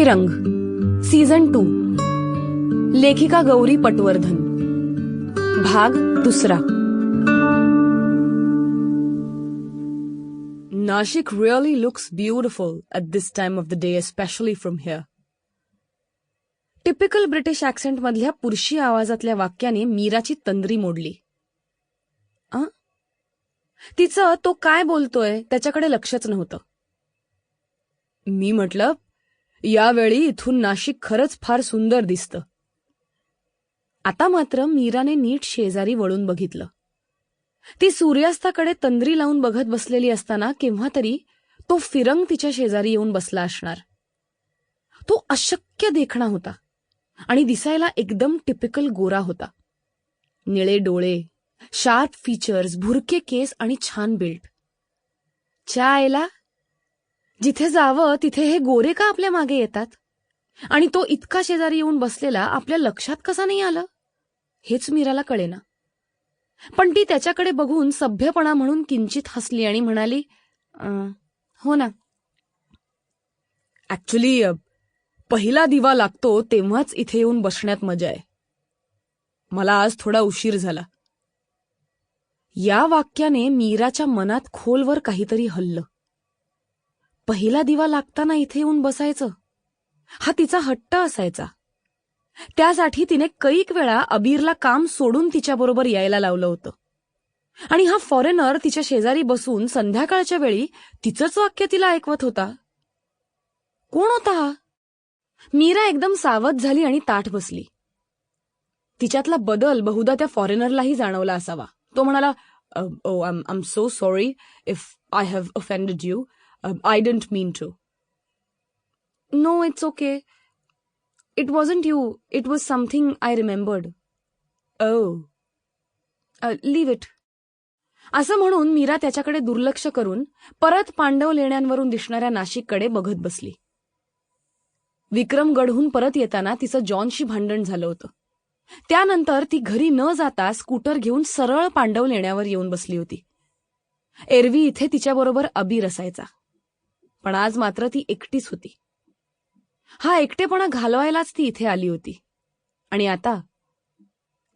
फिरंग season two लेखिका गौरी पटवर्धन. भाग दुसरा. Nashik really looks beautiful at this time of the day specially from here typical British accent मधल्या पुरुषी आवाजातल्या वाक्याने मीराची तंद्री मोडली. आ? तिचं तो काय बोलतोय त्याच्याकडे लक्षच नव्हतं. मी म्हटलं यावेळी इथून नाशिक खरंच फार सुंदर दिसतं. आता मात्र मीराने नीट शेजारी वळून बघितलं. ती सूर्यास्ताकडे तंद्री लावून बघत बसलेली असताना केव्हा तरी तो फिरंग तिच्या शेजारी येऊन बसला असणार. तो अशक्य देखणा होता आणि दिसायला एकदम टिपिकल गोरा होता. निळे डोळे शार्प फीचर्स भुरके केस आणि छान बिल्ट चायला जिथे जावं तिथे हे गोरे का आपल्या मागे येतात? आणि तो इतका शेजारी येऊन बसलेला आपल्या लक्षात कसा नाही आलं? हेच मीराला कळेना. पण ती त्याच्याकडे बघून सभ्यपणा म्हणून किंचित हसली आणि म्हणाली "अं, हो ना. ऍक्च्युली पहिला दिवा लागतो तेव्हाच इथे येऊन बसण्यात मजा आहे. मला आज थोडा उशीर झाला. या वाक्याने मीराच्या मनात खोलवर काहीतरी हल्लं. पहिला दिवा लागताना इथे येऊन बसायचं. हा तिचा हट्ट असायचा. त्यासाठी तिने कैक वेळा अबीरला काम सोडून तिच्याबरोबर यायला लावलं होतं. आणि हा फॉरेनर तिच्या शेजारी बसून संध्याकाळच्या वेळी तिचंच वाक्य तिला ऐकवत होता. कोण होता हा? मीरा एकदम सावध झाली आणि ताठ बसली. तिच्यातला बदल बहुधा त्या फॉरेनरलाही जाणवला असावा. तो म्हणाला ओ I am so sorry if I have offended you. Um, I mean mean to know it's okay it you, you it was something I remembered oh leave it असं म्हणून मीरा त्याच्याकडे दुर्लक्ष करून परत पांडव लेण्यांवरून दिसणाऱ्या नाशिककडे बघत बसली. विक्रमगडहून परत येताना तिचं जॉनशी भांडण झालं होतं. त्यानंतर ती घरी न जाता स्कूटर घेऊन सरळ पांडव लेण्यावर येऊन बसली होती. एरवी इथे तिच्याबरोबर अबीर असायचा. पण आज मात्र ती एकटीच होती. हा एकटेपणा घालवायलाच ती इथे आली होती. आणि आता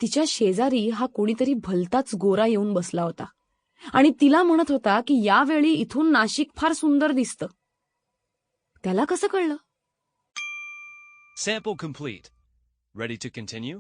तिच्या शेजारी हा कोणीतरी भलताच गोरा येऊन बसला होता. आणि तिला म्हणत होता की यावेळी इथून नाशिक फार सुंदर दिसतं. त्याला कसं कळलं? Sample complete. Ready to continue?